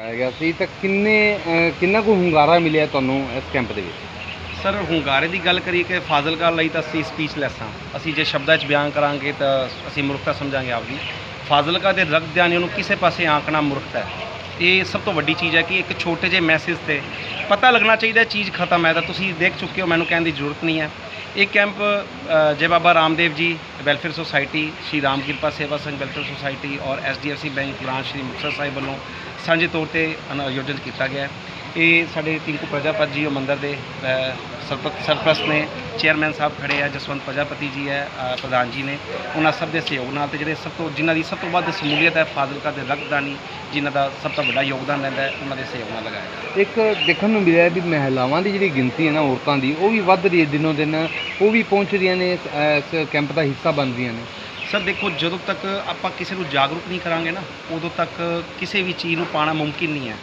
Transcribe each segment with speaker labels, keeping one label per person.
Speaker 1: ਕਰਾਇਆ ਗਿਆ ਸੀ। ਤਾਂ ਕਿੰਨੇ ਅਹ, ਕਿੰਨਾ ਕੁ ਹੁੰਗਾਰਾ ਮਿਲਿਆ ਤੁਹਾਨੂੰ ਇਸ ਕੈਂਪ ਦੇ ਵਿੱਚ?
Speaker 2: ਸਰ ਹੁੰਗਾਰੇ ਦੀ ਗੱਲ ਕਰੀਏ ਕਿ ਫਾਜ਼ਿਲਕਾ ਲਈ ਤਾਂ ਅਸੀਂ ਸਪੀਚਲੈਸ ਹਾਂ। ਅਸੀਂ ਜੇ ਸ਼ਬਦਾਂ 'ਚ ਬਿਆਨ ਕਰਾਂਗੇ ਤਾਂ ਅਸੀਂ ਮੂਰਖਤਾ ਸਮਝਾਂਗੇ ਆਪਦੀ ਫਾਜ਼ਿਲਕਾ ਦੇ ਰਕਤਦਾਨੀਆਂ ਨੂੰ ਕਿਸੇ ਪਾਸੇ ਆਂਕਣਾ ਮੂਰਖਤਾ ਹੈ। ਇਹ ਸਭ ਤੋਂ ਵੱਡੀ ਚੀਜ਼ ਹੈ ਕਿ ਇੱਕ ਛੋਟੇ ਜਿਹੇ ਮੈਸੇਜ ਤੇ ਪਤਾ ਲੱਗਣਾ ਚਾਹੀਦਾ ਚੀਜ਼ ਖਤਮ ਹੈ। ਤਾਂ ਤੁਸੀਂ ਦੇਖ ਚੁੱਕੇ ਹੋ ਮੈਨੂੰ ਕਹਿਣ ਦੀ ਜ਼ਰੂਰਤ ਨਹੀਂ ਹੈ। ਇਹ ਕੈਂਪ ਅ, ਜੈ ਬਾਬਾ ਰਾਮਦੇਵ ਜੀ ਵੈਲਫੇਅਰ ਸੁਸਾਇਟੀ ਸ਼੍ਰੀ ਰਾਮ ਕਿਰਪਾ ਸੇਵਾ ਸੰਘ ਵੈਲਫੇਅਰ ਸੁਸਾਇਟੀ ਔਰ SDFC bank branch Shri Muktsar Sahib ਵੱਲੋਂ ਸਾਂਝੇ ਤੌਰ ਤੇ ਅਨ- ਕੀਤਾ ਗਿਆ ਹੈ। ਇਹ ਸਾਡੇ ਟਿੰਕੂ ਪ੍ਰਜਾਪਤ ਜੀ ਉਹ ਮੰਦਰ ਦੇ ਅ, ਸਰਪ੍ਰਸਤ ਨੇ ਚੇਅਰਮੈਨ ਸਾਹਿਬ ਖੜੇ ਆ ਜਸਵੰਤ ਪ੍ਰਜਾਪਤੀ ਜੀ ਹੈ ਪ੍ਰਧਾਨ ਜੀ ਨੇ। ਉਹਨਾਂ ਸਭ ਦੇ ਸਹਿਯੋਗ ਨਾਲ ਤੇ ਜਿਹੜੇ ਸਭ ਤੋਂ ਜਿਨ੍ਹਾਂ ਦੀ ਸਭ ਤੋਂ ਵੱਧ ਸਮੂਲੀਅਤ ਹੈ ਫਾਜ਼ਿਲਕਾ ਦੇ ਰਕਤਦਾਨੀ ਜਿਨ੍ਹਾਂ ਦਾ ਸਭ ਤੋਂ ਵੱਡਾ ਯੋਗਦਾਨ ਰਹਿੰਦਾ ਹੈ ਉਹਨਾਂ ਦੇ ਸਹਿਯੋਗ ਨਾਲ ਲਗਾਇਆ
Speaker 1: ਇੱਕ ਦੇਖਣ ਨੂੰ ਮਿਲਿਆ ਵੀ ਮਹਿਲਾਵਾਂ ਦੀ ਜਿਹੜੀ ਗਿਣਤੀ ਹੈ ਨਾ ਔਰਤਾਂ ਦੀ ਉਹ ਵੀ ਵੱਧ ਰਹੀ ਹੈ ਦਿਨੋਂ ਦਿਨ। ਉਹ ਵੀ ਪਹੁੰਚ ਰਹੀਆਂ ਨੇ ਇਸ ਇਸ ਕੈਂਪ ਦਾ ਹਿੱਸਾ ਬਣ ਰਹੀਆਂ ਨੇ।
Speaker 2: ਸਰ, ਦੇਖੋ, ਜਦੋਂ ਤੱਕ ਆਪਾਂ ਕਿਸੇ ਨੂੰ ਜਾਗਰੂਕ ਨਹੀਂ ਕਰਾਂਗੇ ਨਾ, ਉਦੋਂ ਤੱਕ ਕਿਸੇ ਵੀ ਚੀਜ਼ ਨੂੰ ਪਾਣਾ ਮੁਮਕਿਨ ਨਹੀਂ ਹੈ।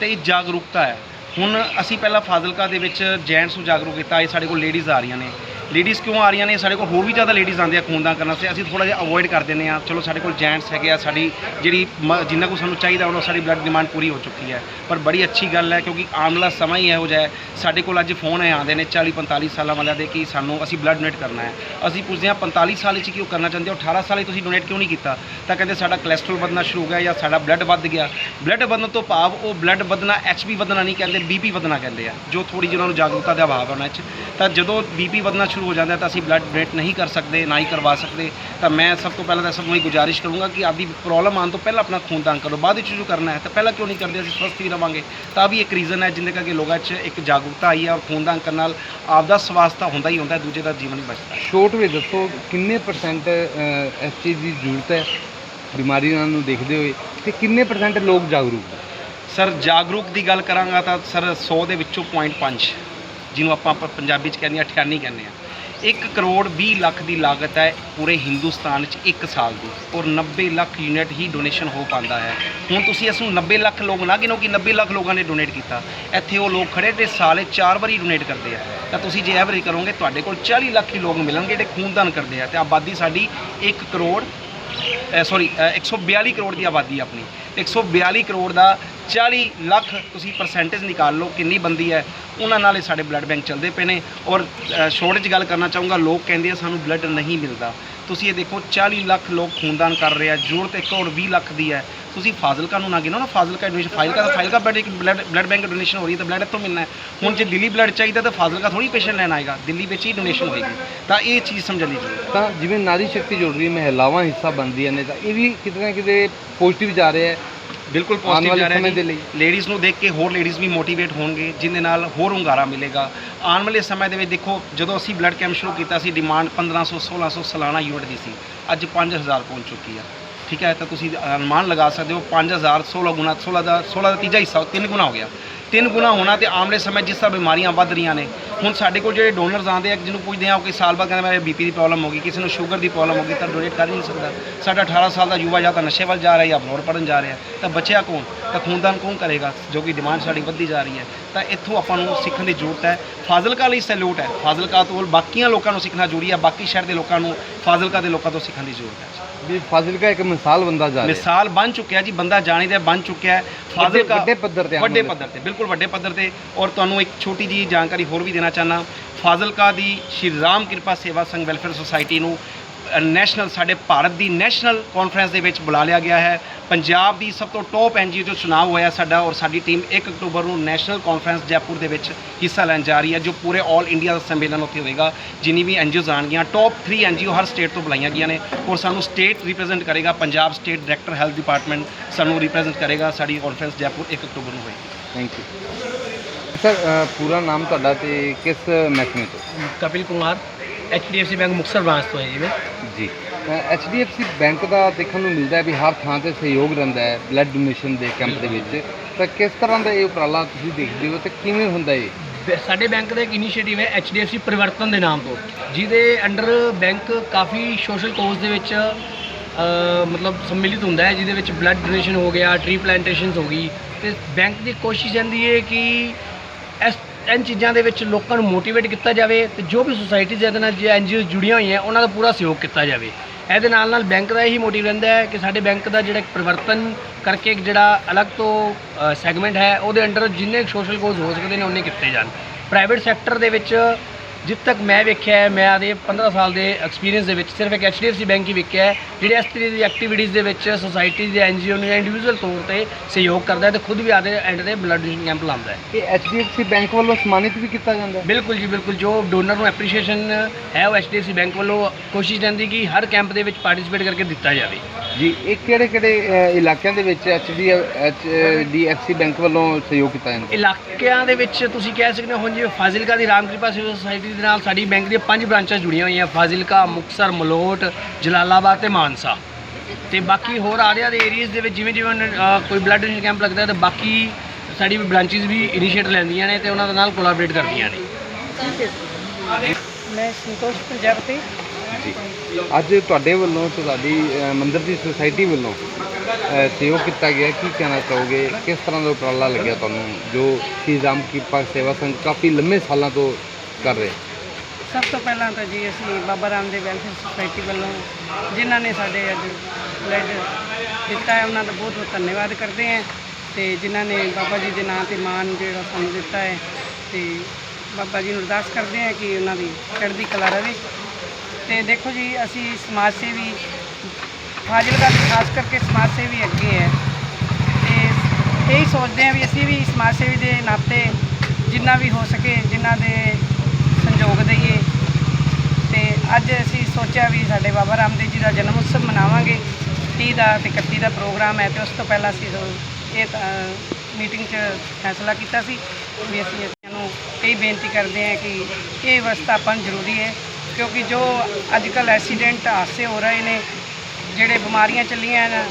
Speaker 2: ਤੇ ਇਹ ਜਾਗਰੂਕਤਾ ਹੈ। ਹੁਣ ਅਸੀਂ ਪਹਿਲਾਂ ਫਾਜ਼ਿਲਕਾ ਦੇ ਵਿੱਚ ਜੈਂਟਸ ਨੂੰ ਜਾਗਰੂਕ ਕੀਤਾ, ਇਹ ਸਾਡੇ ਕੋਲ ਲੇਡੀਜ਼ ਆ ਰਹੀਆਂ ਨੇ। ਲੇਡੀਜ਼ ਕਿਉਂ ਆ ਰਹੀਆਂ ਨੇ? ਸਾਡੇ ਕੋਲ ਹੋਰ ਵੀ ਜ਼ਿਆਦਾ ਲੇਡੀਜ਼ ਆਉਂਦੀਆਂ ਖੂਨਦਾਨ ਕਰਨ ਵਾਸਤੇ। ਅਸੀਂ ਥੋੜਾ ਜਿਹਾ ਅਵੋਇਡ ਕਰ ਦਿੰਦੇ ਆ ਚਲੋ, ਸਾਡੇ ਕੋਲ ਜੈਂਟਸ ਹੈਗੇ ਆ, ਸਾਡੀ ਜਿਹੜੀ ਮ- ਜਿੰਨਾ ਕੁ ਸਾਨੂੰ ਚਾਹੀਦਾ, ਉਹਨਾਂ ਸਾਡੀ ਬਲੱਡ ਡਿਮਾਂਡ ਪੂਰੀ ਹੋ ਚੁੱਕੀ ਹੈ। ਪਰ ਬੜੀ ਅੱਛੀ ਗੱਲ ਹੈ, ਕਿਉਂਕਿ ਆਉਣ ਵਾਲਾ ਸਮਾਂ ਹੀ ਇਹੋ ਜਿਹਾ ਹੈ। ਸਾਡੇ ਕੋਲ ਅੱਜ ਫੋਨ ਆਏ, ਆਉਂਦੇ ਨੇ 40 45 ਸਾਲਾਂ ਵਾਲਿਆਂ ਦੇ ਕਿ ਸਾਨੂੰ ਅਸੀਂ ਬਲੱਡ ਡੋਨੇਟ ਕਰਨਾ ਹੈ। ਅਸੀਂ ਪੁੱਛਦੇ ਹਾਂ 45 ਸਾਲ ਵਿੱਚ ਕਿਉਂ ਕਰਨਾ ਚਾਹੁੰਦੇ ਹੋ? 18 ਸਾਲ ਵਿੱਚ ਤੁਸੀਂ ਡੋਨੇਟ ਕਿਉਂ ਨਹੀਂ ਕੀਤਾ? ਤਾਂ ਕਹਿੰਦੇ ਸਾਡਾ ਕੋਲੇਸਟ੍ਰੋਲ ਵਧਣਾ ਸ਼ੁਰੂ ਹੋ ਗਿਆ ਜਾਂ ਸਾਡਾ ਬਲੱਡ ਵੱਧ ਗਿਆ। ਬਲੱਡ ਵਧਣ ਤੋਂ ਭਾਵ ਉਹ ਬਲੱਡ ਵਧਣਾ ਐਚਪੀ ਵਧਣਾ ਨਹੀਂ ਕਹਿੰਦੇ ਬੀਪੀ ਵਧਣਾ ਕਹਿੰਦੇ ਆ। ਜੋ ਥੋੜੀ ਜਿਹੀ ਉਹਨਾਂ ਨੂੰ ਜਾਗਰੂਕਤਾ ਦਾ ਅਭਾਵ ਹੈ ਉਹਨਾਂ 'ਚ। ਤਾਂ ਜਦੋਂ ਬੀਪੀ ਵਧਣਾ ਸ਼ੁਰੂ ਹੋ ਜਾਂਦਾ ਤਾਂ ਅਸੀਂ ਬਲੱਡ ਡੋਨੇਟ ਨਹੀਂ ਕਰ ਸਕਦੇ ਨਾ ਹੀ ਕਰਵਾ ਸਕਦੇ। ਤਾਂ ਮੈਂ ਸਭ ਤੋਂ ਪਹਿਲਾਂ ਤਾਂ ਸਭ ਨੂੰ ਇਹ ਗੁਜ਼ਾਰਿਸ਼ ਕਰੂੰਗਾ ਕਿ ਆਪਦੀ ਪ੍ਰੋਬਲਮ ਆਉਣ ਤੋਂ ਪਹਿਲਾਂ ਆਪਣਾ ਖੂਨਦਾਨ ਕਰੋ। ਬਾਅਦ ਵਿੱਚ ਜੋ ਕਰਨਾ ਹੈ ਤਾਂ ਪਹਿਲਾਂ ਕਿਉਂ ਨਹੀਂ ਕਰਦੇ? ਅਸੀਂ ਸਵਸਥ ਵੀ ਰਵਾਂਗੇ। ਤਾਂ ਵੀ ਇੱਕ ਰੀਜ਼ਨ ਹੈ ਜਿੰਦੇ ਕਰਕੇ ਲੋਕਾਂ 'ਚ ਇੱਕ ਜਾਗਰੂਕਤਾ ਆਈ ਹੈ ਔਰ ਖੂਨਦਾਨ ਕਰਨ ਨਾਲ ਆਪਦਾ ਸਵਾਸਥ ਹੁੰਦਾ ਹੀ ਹੁੰਦਾ ਹੈ ਦੂਜੇ ਦਾ ਜੀਵਨ ਵੀ ਬਚਦਾ ਹੈ।
Speaker 1: ਸ਼ੋਰਟ ਵਿੱਚ ਦੱਸੋ ਕਿੰਨੇ ਪਰਸੈਂਟ ਇਸ ਚੀਜ਼ ਦੀ ਜ਼ਰੂਰਤ ਹੈ? ਬਿਮਾਰੀਆਂ ਨੂੰ ਦੇਖਦੇ ਹੋਏ ਤੇ ਕਿੰਨੇ ਪਰਸੈਂਟ ਲੋਕ ਜਾਗਰੂਕ ਨੇ?
Speaker 2: ਸਰ ਜਾਗਰੂਕ ਦੀ ਗੱਲ ਕਰਾਂਗਾ ਤਾਂ ਸਰ 100 ਦੇ ਵਿੱਚੋਂ 0.5 ਜਿਹਨੂੰ ਆਪਾਂ ਪੰਜਾਬੀ ਚ ਕਹਿੰਦੇ ਆ 98 ਕਹਿੰਦੇ ਆ 1 ਕਰੋੜ 20 ਲੱਖ ਦੀ ਲਾਗਤ ਹੈ ਪੂਰੇ ਹਿੰਦੁਸਤਾਨ 'ਚ 1 ਸਾਲ ਦੀ ਔਰ 90 ਲੱਖ ਯੂਨਿਟ ਹੀ ਡੋਨੇਸ਼ਨ ਹੋ ਪਾਉਂਦਾ ਹੈ। ਹੁਣ ਤੁਸੀਂ ਇਸ ਨੂੰ 90 ਲੱਖ ਲੋਕ ਨਾ ਗਿਣੋ ਕਿ 90 ਲੱਖ ਲੋਕਾਂ ਨੇ ਡੋਨੇਟ ਕੀਤਾ। ਇੱਥੇ ਉਹ ਲੋਕ ਖੜੇ ਤੇ ਸਾਲੇ 4 ਵਾਰੀ ਡੋਨੇਟ ਕਰਦੇ ਆ। ਤਾਂ ਤੁਸੀਂ ਜੇ ਐਵਰੇਜ ਕਰੋਗੇ, ਤੁਹਾਡੇ ਕੋਲ 40 ਲੱਖ ਹੀ ਲੋਕ ਮਿਲਣਗੇ ਜਿਹੜੇ ਖੂਨਦਾਨ ਕਰਦੇ ਆ। ਤੇ ਆਬਾਦੀ ਸਾਡੀ 1 ਕਰੋੜ ਸੌਰੀ 142 ਕਰੋੜ ਦੀ ਆਬਾਦੀ ਹੈ ਆਪਣੀ। ਤੇ 142 ਕਰੋੜ ਦਾ 40 ਲੱਖ ਤੁਸੀਂ ਪਰਸੈਂਟੇਜ ਨਿਕਾਲ ਲਓ ਕਿੰਨੀ ਬੰਦੀ ਹੈ ਉਹਨਾਂ ਨਾਲ ਹੀ ਸਾਡੇ ਬਲੱਡ ਬੈਂਕ ਚੱਲਦੇ ਪਏ ਨੇ। ਔਰ ਸ਼ੋਰਟ 'ਚ ਗੱਲ ਕਰਨਾ ਚਾਹੂੰਗਾ ਲੋਕ ਕਹਿੰਦੇ ਆ ਸਾਨੂੰ ਬਲੱਡ ਨਹੀਂ ਮਿਲਦਾ। ਤੁਸੀਂ ਇਹ ਦੇਖੋ 40 ਲੱਖ ਲੋਕ ਖੂਨਦਾਨ ਕਰ ਰਹੇ ਆ ਜ਼ਰੂਰਤ 1 ਕਰੋੜ 20 ਲੱਖ ਦੀ ਹੈ। ਤੁਸੀਂ ਫਾਜ਼ਿਲਕਾ ਨੂੰ ਨਾ ਗਿਣੋ ਨਾ ਫਾਜ਼ਿਲਕਾ ਡੋਨੇਸ਼ਨ ਫਾਜ਼ਿਲਕਾ ਦਾ ਫਾਜ਼ਿਲਕਾ ਬਲੱਡ ਇੱਕ ਬਲੱਡ ਬਲੱਡ ਬੈਂਕ ਡੋਨੇਸ਼ਨ ਹੋ ਰਹੀ ਤਾਂ ਬਲੱਡ ਇੱਥੋਂ ਮਿਲਣਾ ਹੈ। ਹੁਣ ਜੇ ਦਿੱਲੀ ਬਲੱਡ ਚਾਹੀਦਾ ਤਾਂ ਫਾਜ਼ਿਲਕਾ ਥੋੜੀ ਪੇਸ਼ੈਂਟ ਲੈਣ ਆਏਗਾ ਦਿੱਲੀ ਵਿੱਚ ਹੀ ਡੋਨੇਸ਼ਨ ਹੋਏਗੀ। ਤਾਂ ਇਹ ਚੀਜ਼ ਜ਼ਰੂਰਤ ਹੈ।
Speaker 1: ਤਾਂ ਜਿਵੇਂ ਨਾਰੀ ਸ਼ਕਤੀ ਜੁੜ ਰਹੀ ਮਹਿਲਾਵਾਂ ਹਿੱਸਾ ਬਣਦੀਆਂ ਨੇ ਤਾਂ ਇਹ ਵੀ ਕਿਤੇ ਨਾ ਕਿਤੇ ਪੋਜ਼ਿਟਿਵ ਜਾ ਰਿਹਾ ਹੈ।
Speaker 2: ਬਿਲਕੁਲ ਪੋਜ਼ਿਟਿਵ ਜਾ ਰਿਹਾ ਜੀ। ਲੇਡੀਜ਼ ਨੂੰ ਦੇਖ ਕੇ ਹੋਰ ਲੇਡੀਜ਼ ਵੀ ਮੋਟੀਵੇਟ ਹੋਣਗੇ ਜਿਹਦੇ ਨਾਲ ਹੋਰ ਹੁੰਗਾਰਾ ਮਿਲੇਗਾ। ਆਉਣ ਵਾਲੇ ਸਮੇਂ ਦੇ ਵਿੱਚ ਦੇਖੋ ਜਦੋਂ ਅਸੀਂ ਬਲੱਡ ਕੈਂਪ ਸ਼ੁਰੂ ਕੀਤਾ ਸੀ ਡਿਮਾਂਡ 1500 1600 ਸਾਲਾਨਾ ਯੂਨਿਟ ਦੀ ਸੀ। ਅੱਜ 5000 ਪਹੁੰਚ ਚੁੱਕੀ ਆ। ਠੀਕ ਹੈ ਤਾਂ ਤੁਸੀਂ ਅਨੁਮਾਨ ਲਗਾ ਸਕਦੇ ਹੋ 5000 16 ਗੁਣਾ 16 ਦਾ 16 ਦਾ ਤੀਜਾ ਹਿੱਸਾ ਤਿੰਨ ਗੁਣਾ ਹੋ ਗਿਆ। ਤਿੰਨ ਗੁਣਾ ਹੋਣਾ ਤੇ ਆਮਲੇ ਸਮੇਂ ਜਿਸ ਤਰ੍ਹਾਂ ਬਿਮਾਰੀਆਂ ਵੱਧ ਰਹੀਆਂ ਨੇ। ਹੁਣ ਸਾਡੇ ਕੋਲ ਜਿਹੜੇ ਡੋਨਰਸ ਆਉਂਦੇ ਆ, ਜਿਹਨੂੰ ਪੁੱਛਦੇ ਆ ਕਿ ਸਾਲ ਬਾਅਦ ਕਹਿੰਦਾ ਮੇਰੇ ਬੀਪੀ ਦੀ ਪ੍ਰੋਬਲਮ ਹੋ ਗਈ, ਕਿਸੇ ਨੂੰ ਸ਼ੂਗਰ ਦੀ ਪ੍ਰੋਬਲਮ ਹੋ ਗਈ, ਤਾਂ ਡੋਨੇਟ ਕਰ ਹੀ ਨਹੀਂ ਸਕਦਾ। ਸਾਡਾ 18 ਸਾਲ ਦਾ ਯੁਵਾ ਜਾਂ ਤਾਂ ਨਸ਼ੇ ਵੱਲ ਜਾ ਰਿਹਾ ਜਾਂ ਅਬਨੋਰ ਪੜਨ ਜਾ ਰਿਹਾ, ਤਾਂ ਬਚਿਆ ਕੌਣ? ਤਾਂ ਖੂਨਦਾਨ ਕੌਣ ਕਰੇਗਾ, ਜੋ ਕਿ ਡਿਮਾਂਡ ਸਾਡੀ ਵੱਧਦੀ ਜਾ ਰਹੀ ਹੈ। ਤਾਂ ਇੱਥੋਂ ਆਪਾਂ ਨੂੰ ਸਿੱਖਣ ਦੀ ਜ਼ਰੂਰਤ ਹੈ। ਫਾਜ਼ਿਲਕਾ ਲਈ ਸੈਲੂਟ ਹੈ। ਫਾਜ਼ਿਲਕਾ ਤੋਂ ਬਾਕੀਆਂ ਲੋਕਾਂ ਨੂੰ ਸਿੱਖਣਾ ਜ਼ਰੂਰੀ ਹੈ, ਬਾਕੀ ਸ਼ਹਿਰ ਦੇ ਲੋਕਾਂ ਨੂੰ ਫਾਜ਼ਿਲਕਾ ਦੇ ਲੋਕਾਂ ਤੋਂ ਸਿੱਖਣ ਦੀ ਜ਼ਰੂਰਤ ਹੈ।
Speaker 1: ਵੀ ਫਾਜ਼ਿਲਕਾ ਇੱਕ ਮਿਸਾਲ ਬੰਦਾ ਜਾ ਰਿਹਾ।
Speaker 2: ਮਿਸਾਲ ਬਣ ਚੁੱਕਿਆ ਜੀ ਬੰਦਾ ਜਾਣੀਦਾ ਬਣ ਚੁੱਕਿਆ ਫਾਜ਼ਿਲਕਾ
Speaker 1: ਵੱਡੇ ਪੱਧਰ ਤੇ
Speaker 2: ਵੱਡੇ ਪੱਧਰ ਤੇ ਬਿਲਕੁਲ ਵੱਡੇ ਪੱਧਰ ਤੇ। ਔਰ ਤੁਹਾਨੂੰ ਇੱਕ ਛੋਟੀ ਜੀ ਜਾਣਕਾਰੀ ਹੋਰ ਵੀ ਦੇਣਾ ਚਾਹਨਾ ਫਾਜ਼ਿਲਕਾ ਦੀ ਸ਼੍ਰੀ ਰਾਮ ਕਿਰਪਾ ਸੇਵਾ ਸੰਘ ਵੈਲਫੇਅਰ ਸੁਸਾਇਟੀ ਨੂੰ ਨੈਸ਼ਨਲ ਸਾਡੇ ਭਾਰਤ ਦੀ ਨੈਸ਼ਨਲ ਕਾਨਫਰੰਸ ਦੇ ਵਿੱਚ ਬੁਲਾ ਲਿਆ ਗਿਆ ਹੈ। ਪੰਜਾਬ ਦੀ ਸਭ ਤੋਂ ਟੌਪ ਐਨਜੀਓ ਜੋ ਚੁਣਾਵ ਹੋਇਆ ਸਾਡਾ ਔਰ ਸਾਡੀ ਟੀਮ 1 ਅਕਤੂਬਰ ਨੂੰ ਨੈਸ਼ਨਲ ਕਾਨਫਰੰਸ ਜੈਪੁਰ ਦੇ ਵਿੱਚ ਹਿੱਸਾ ਲੈਣ ਜਾ ਰਹੀ ਹੈ ਜੋ ਪੂਰੇ 올 ਇੰਡੀਆ ਦਾ ਸੰਮੇਲਨ ਉੱਥੇ ਹੋਵੇਗਾ ਜਿੰਨੀ ਵੀ ਐਨਜੀਓਜ਼ ਆਣਗੀਆਂ ਟੌਪ 3 ਐਨਜੀਓ ਹਰ ਸਟੇਟ ਤੋਂ ਬੁਲਾਈਆਂ ਗਈਆਂ ਨੇ ਔਰ ਸਾਨੂੰ ਸਟੇਟ ਰਿਪਰੈਜ਼ੈਂਟ ਕਰੇਗਾ Punjab state director health department ਸਾਨੂੰ ਰਿਪਰੈਜ਼ੈਂਟ ਕਰੇਗਾ ਸਾਡੀ ਕਾਨਫਰੰਸ ਜੈਪੁਰ 1 ਅਕਤੂਬਰ ਨੂੰ ਹੋਏਗੀ।
Speaker 1: ਥੈਂਕ ਯੂ ਸਰ ਪੂਰਾ ਨਾਮ ਤੁਹਾਡਾ ਤੇ ਕਿਸ ਮਹਿਕਮੇ ਤੋਂ?
Speaker 3: Kapil Kumar. HDFC bank Muktsar branch ਤੋਂ ਹੈ ਜੀ ਮੈਂ।
Speaker 1: ਜੀ। ਐਚਡੀਐਫਸੀ ਬੈਂਕ ਦਾ ਦੇਖਣ ਨੂੰ ਮਿਲਦਾ ਹੈ ਵੀ ਹਰ ਥਾਂ ਤੇ ਸਹਿਯੋਗ ਰਹਿੰਦਾ ਹੈ ਬਲੱਡ ਡੋਨੇਸ਼ਨ ਦੇ ਕੈਂਪ ਦੇ ਵਿੱਚ। ਤਾਂ ਕਿਸ ਤਰ੍ਹਾਂ ਦਾ ਇਹ ਉਪਰਾਲਾ ਤੁਸੀਂ ਦੇਖਦੇ ਹੋ ਤੇ ਕਿਵੇਂ ਹੁੰਦਾ
Speaker 3: ਬੈ- ਸਾਡੇ ਬੈਂਕ ਦਾ ਇੱਕ ਇਨੀਸ਼ੀਏਟਿਵ ਹੈ ਐਚਡੀਐਫਸੀ ਪਰਿਵਰਤਨ ਦੇ ਨਾਮ ਤੋਂ ਜਿਹਦੇ ਅੰਡਰ ਬੈਂਕ ਕਾਫੀ ਸੋਸ਼ਲ ਕਾਜ਼ ਦੇ ਵਿੱਚ ਮਤਲਬ ਸੰਮਿਲਿਤ ਹੁੰਦਾ ਹੈ ਜਿਹਦੇ ਵਿੱਚ ਬਲੱਡ ਡੋਨੇਸ਼ਨ ਹੋ ਗਿਆ ਟਰੀ ਪਲਾਂਟੇਸ਼ਨਸ ਹੋ ਗਈ। ਤੇ ਬੈਂਕ ਦੀ ਕੋਸ਼ਿਸ਼ ਰਹਿੰਦੀ ਹੈ ਕਿ ਇਸ ਇਨ ਚੀਜ਼ਾਂ ਦੇ ਵਿੱਚ ਲੋਕਾਂ ਨੂੰ ਮੋਟੀਵੇਟ ਕੀਤਾ ਜਾਵੇ ਤੇ ਜੋ ਵੀ ਸੁਸਾਇਟੀਜ਼ ਇਹਦੇ ਨਾਲ ਜੇ ਐਨਜੀਓ ਜੁੜੀਆਂ ਹੋਈਆਂ, ਉਹਨਾਂ ਦਾ ਪੂਰਾ ਸਹਿਯੋਗ ਕੀਤਾ ਜਾਵੇ। ਇਹਦੇ ਨਾਲ ਨਾਲ ਬੈਂਕ ਦਾ ਇਹੀ ਮੋਟਿਵ ਰਹਿੰਦਾ ਹੈ ਕਿ ਸਾਡੇ ਬੈਂਕ ਦਾ ਜਿਹੜਾ ਇੱਕ ਪਰਿਵਰਤਨ ਕਰਕੇ ਇੱਕ ਜਿਹੜਾ ਅਲੱਗ ਤੋਂ ਸੈਗਮੈਂਟ ਹੈ, ਉਹਦੇ ਅੰਡਰ ਜਿੰਨੇ ਸੋਸ਼ਲ ਕੋਜ਼ ਹੋ ਸਕਦੇ ਨੇ, ਉਹਨੇ ਕੀਤੇ ਜਾਣ। ਪ੍ਰਾਈਵੇਟ ਸੈਕਟਰ ਦੇ ਵਿੱਚ ਜਿੱਥੇ ਤੱਕ ਮੈਂ ਵੇਖਿਆ ਹੈ ਮੈਂ ਆਦੇ 15 ਸਾਲ ਦੇ ਐਕਸਪੀਰੀਅੰਸ ਦੇ ਵਿੱਚ ਸਿਰਫ ਇੱਕ HDFC ਬੈਂਕ ਹੀ ਵੇਖਿਆ ਹੈ ਜਿਹੜੇ ਇਸ ਤਰੀਕੇ ਦੀ ਐਕਟੀਵਿਟੀਜ਼ ਦੇ ਵਿੱਚ ਸੁਸਾਇਟੀ ਦੇ ਐਨਜੀਓ ਨੂੰ ਇੰਡੀਵਿਜੂਅਲ ਤੌਰ ਤੇ ਸਹਿਯੋਗ ਕਰਦਾ ਹੈ ਤੇ ਖੁਦ ਵੀ ਆਦੇ ਐਂਡ ਤੇ ਬਲੱਡ ਡੋਨੇਸ਼ਨ ਕੈਂਪ ਲਾਉਂਦਾ ਹੈ।
Speaker 1: ਇਹ ਐਚਡੀਐਫਸੀ ਬੈਂਕ ਵੱਲੋਂ ਸਨਮਾਨਿਤ ਵੀ ਕੀਤਾ ਜਾਂਦਾ ਹੈ?
Speaker 3: ਬਿਲਕੁਲ ਜੀ ਬਿਲਕੁਲ। ਜੋ ਡੋਨਰ ਨੂੰ ਐਪਰੀਸ਼ੀਏਸ਼ਨ ਹੈ ਉਹ HDFC ਬੈਂਕ ਵੱਲੋਂ ਕੋਸ਼ਿਸ਼ ਰਹਿੰਦੀ ਕਿ ਹਰ ਕੈਂਪ ਦੇ ਵਿੱਚ ਪਾਰਟਿਸਿਪੇਟ ਕਰਕੇ ਦਿੱਤਾ ਜਾਵੇ।
Speaker 1: ਜੀ ਇਹ ਕਿਹੜੇ ਕਿਹੜੇ ਇਲਾਕਿਆਂ ਦੇ ਵਿੱਚ ਐਚਡੀ ਐਚਡੀਐਫਸੀ ਬੈਂਕ ਵੱਲੋਂ ਸਹਿਯੋਗ ਕੀਤਾ ਜਾਂਦਾ?
Speaker 3: ਇਲਾਕਿਆਂ ਦੇ ਵਿੱਚ ਤੁਸੀਂ ਕਹਿ ਸਕਦੇ ਹੋ ਹੁਣ ਜਿਵੇਂ ਫਾਜ਼ਿਲਕਾ ਦੀ ਰਾਮਕ੍ਰਿਪਾ ਸਿਵਲ ਸੁਸਾਇਟੀ ਦੇ ਨਾਲ ਸਾਡੀ ਬੈਂਕ ਦੀਆਂ ਪੰਜ ਬ੍ਰਾਂਚਾਂ ਜੁੜੀਆਂ ਹੋਈਆਂ ਫਾਜ਼ਿਲਕਾ ਮੁਕਤਸਰ ਮਲੋਟ ਜਲਾਲਾਬਾਦ ਤੇ ਮਾਨਸਾ। ਤੇ ਬਾਕੀ ਹੋਰ ਆਰਿਆ ਦੇ ਏਰੀਆਜ਼ ਦੇ ਵਿੱਚ ਜਿਵੇਂ ਜਿਵੇਂ ਕੋਈ ਬਲੱਡ ਡੋਨੇਸ਼ਨ ਕੈਂਪ ਲੱਗਦਾ ਹੈ ਤਾਂ ਬਾਕੀ ਸਾਡੀ ਬ੍ਰਾਂਚਿਸ ਵੀ ਇਨੀਸ਼ੀਏਟ ਲੈਂਦੀਆਂ ਨੇ ਤੇ ਉਹਨਾਂ ਦੇ ਨਾਲ ਕੋਲਾਬਰੇਟ ਕਰਦੀਆਂ ਨੇ।
Speaker 4: ਮੈਂ ਸੰਤੋਸ਼ ਪ੍ਰਜਾਪਤੀ
Speaker 1: ਜੀ ਅੱਜ ਤੁਹਾਡੇ ਵੱਲੋਂ ਤੇ ਤੁਹਾਡੀ ਅ, ਮੰਦਿਰ ਦੀ ਸੁਸਾਇਟੀ ਵੱਲੋਂ ਅ, ਸਹਿਯੋਗ ਕੀਤਾ ਗਿਆ। ਕੀ ਕਹਿਣਾ ਚਾਹੋਗੇ? ਕਿਸ ਤਰ੍ਹਾਂ ਦਾ ਉਪਰਾਲਾ ਲੱਗਿਆ ਤੁਹਾਨੂੰ ਜੋ ਸ਼੍ਰੀ ਰਾਮ ਕਿਰਪਾ ਸੇਵਾ ਸੰਘ ਕਾਫੀ ਲੰਮੇ ਸਾਲਾਂ ਤੋਂ ਕਰ ਰਹੇ?
Speaker 4: ਸਭ ਤੋਂ ਪਹਿਲਾਂ ਤਾਂ ਜੀ ਅਸੀਂ ਬਾਬਾ ਰਾਮ ਰਾਮਦੇਵ ਵੈਲਫੇਅਰ ਸੁਸਾਇਟੀ ਵੱਲੋਂ ਜਿਨ੍ਹਾਂ ਨੇ ਸਾਡੇ ਅੱਜ ਬਲੱਡ ਦਿੱਤਾ ਹੈ ਉਹਨਾਂ ਦਾ ਬਹੁਤ ਬਹੁਤ ਧੰਨਵਾਦ ਕਰਦੇ ਹਾਂ। ਤੇ ਜਿਨ੍ਹਾਂ ਨੇ ਬਾਬਾ ਜੀ ਦੇ ਨਾਂ ਤੇ ਮਾਣ ਜਿਹੜਾ ਸਾਨੂੰ ਦਿੱਤਾ ਹੈ ਤੇ ਬਾਬਾ ਜੀ ਨੂੰ ਅਰਦਾਸ ਕਰਦੇ ਹਾਂ ਕਿ ਉਹਨਾਂ ਦੀ ਚੜ੍ਹਦੀ ਕਲਾ ਰਹੇ ਤੇ ਦੇਖੋ ਜੀ, ਅਸੀਂ ਸਮਾਜ ਸੇਵੀ ਫਾਜ਼ਿਲਕਾ ਖਾਸ ਕਰਕੇ ਸਮਾਜ ਸੇਵੀ ਅੱਗੇ ਹੈ। ਤੇ ਇਹੀ ਸੋਚਦੇ ਹਾਂ ਵੀ ਅਸੀਂ ਵੀ ਸਮਾਜ ਸੇਵੀ ਦੇ ਨਾਤੇ ਜਿੰਨਾ ਵੀ ਹੋ ਸਕੇ ਜਿਨ੍ਹਾਂ ਦੇ ਸੰਯੋਗ ਦਈਏ। ਤੇ ਅੱਜ ਅਸੀਂ ਸੋਚਿਆ ਵੀ ਸਾਡੇ ਬਾਬਾ ਰਾਮਦੇਵ ਜੀ ਦਾ ਜਨਮ ਉਤਸਵ ਮਨਾਵਾਂਗੇ। 30 ਦਾ ਤੇ 31 ਦਾ ਪ੍ਰੋਗਰਾਮ ਹੈ ਤੇ ਉਸ ਤੋਂ ਪਹਿਲਾਂ ਅਸੀਂ ਇਹ ਮੀਟਿੰਗ 'ਚ ਫੈਸਲਾ ਕੀਤਾ ਸੀ ਵੀ ਅਸੀਂ ਇਹਨਾਂ ਨੂੰ ਇਹ ਬੇਨਤੀ ਕਰਦੇ ਹਾਂ ਕਿ ਇਹ ਵਿਵਸਥਾ ਆਪਾਂ ਨੂੰ ਜ਼ਰੂਰੀ ਹੈ। ਕਿਉਂਕਿ ਜੋ ਅੱਜ ਕੱਲ੍ਹ ਐਕਸੀਡੈਂਟ ਹਾਦਸੇ ਹੋ ਰਹੇ ਨੇ ਜਿਹੜੇ ਬਿਮਾਰੀਆਂ ਚੱਲੀਆਂ ਨੇ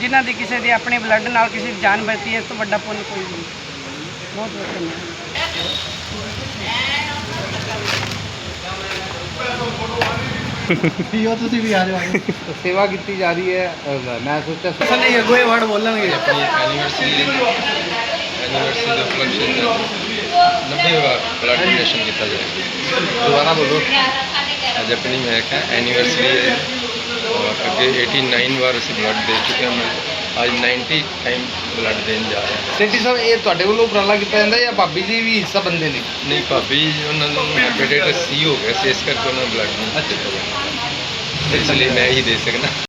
Speaker 4: ਜਿਨ੍ਹਾਂ ਦੀ ਕਿਸੇ ਦੇ ਆਪਣੇ ਬਲੱਡ ਨਾਲ ਕਿਸੇ ਦੀ ਜਾਨ ਬਚਦੀ ਹੈ ਇਸ ਤੋਂ ਵੱਡਾ ਪੁੰਨ ਕੋਈ ਨਹੀਂ। ਬਹੁਤ ਬਹੁਤ ਧੰਨਵਾਦ।
Speaker 1: ਤਾਂ ਸੇਵਾ ਕੀਤੀ ਜਾ ਰਹੀ ਹੈ ਮੈਂ ਸੋਚਿਆ
Speaker 3: ਨਹੀਂ ਅਗੋਏ ਵਰਡ ਬੋਲਣਗੇ।
Speaker 5: ਆਪਣੀ ਐਨੀਵਰਸਰੀ ਐਨੀਵਰਸਰੀ ਦੇ 90 ਵਾਰ ਬਲੱਡ ਡੋਨੇਸ਼ਨ ਕੀਤਾ ਜਾਏਗਾ।
Speaker 1: ਦੁਬਾਰਾ ਬੋਲੋ।
Speaker 5: ਆਪਣੀ ਮੈਂ ਕਿਹਾ ਐਨੀਵਰਸਰੀ ਹੈ ਔਰ ਅੱਗੇ 89 ਵਾਰ ਅਸੀਂ ਬਲੱਡ ਦੇ ਚੁੱਕੇ ਹਾਂ ਅੱਜ 90 ਟਾਈਮ ਬਲੱਡ ਦੇਣ ਜਾ ਰਹੇ ਹਾਂ
Speaker 1: ਸੈਂਟੀ ਸਾਹਿਬ ਇਹ ਤੁਹਾਡੇ ਵੱਲੋਂ ਉਪਰਾਲਾ ਕੀਤਾ ਜਾਂਦਾ ਜਾਂ ਭਾਬੀ ਜੀ ਵੀ ਹਿੱਸਾ ਬੰਦੇ ਨੇ
Speaker 5: ਨਹੀਂ ਭਾਬੀ ਜੀ, ਉਹਨਾਂ ਨੂੰ ਹੈਪੇਟਾਈਟਸ ਸੀ ਹੋ ਗਿਆ ਸੀ ਇਸ ਕਰਕੇ ਉਹਨਾਂ ਬਲੱਡ ਨਹੀਂ ਜਾਂਦਾ ਇਸ ਲਈ ਮੈਂ ਹੀ ਦੇ ਸਕਦਾ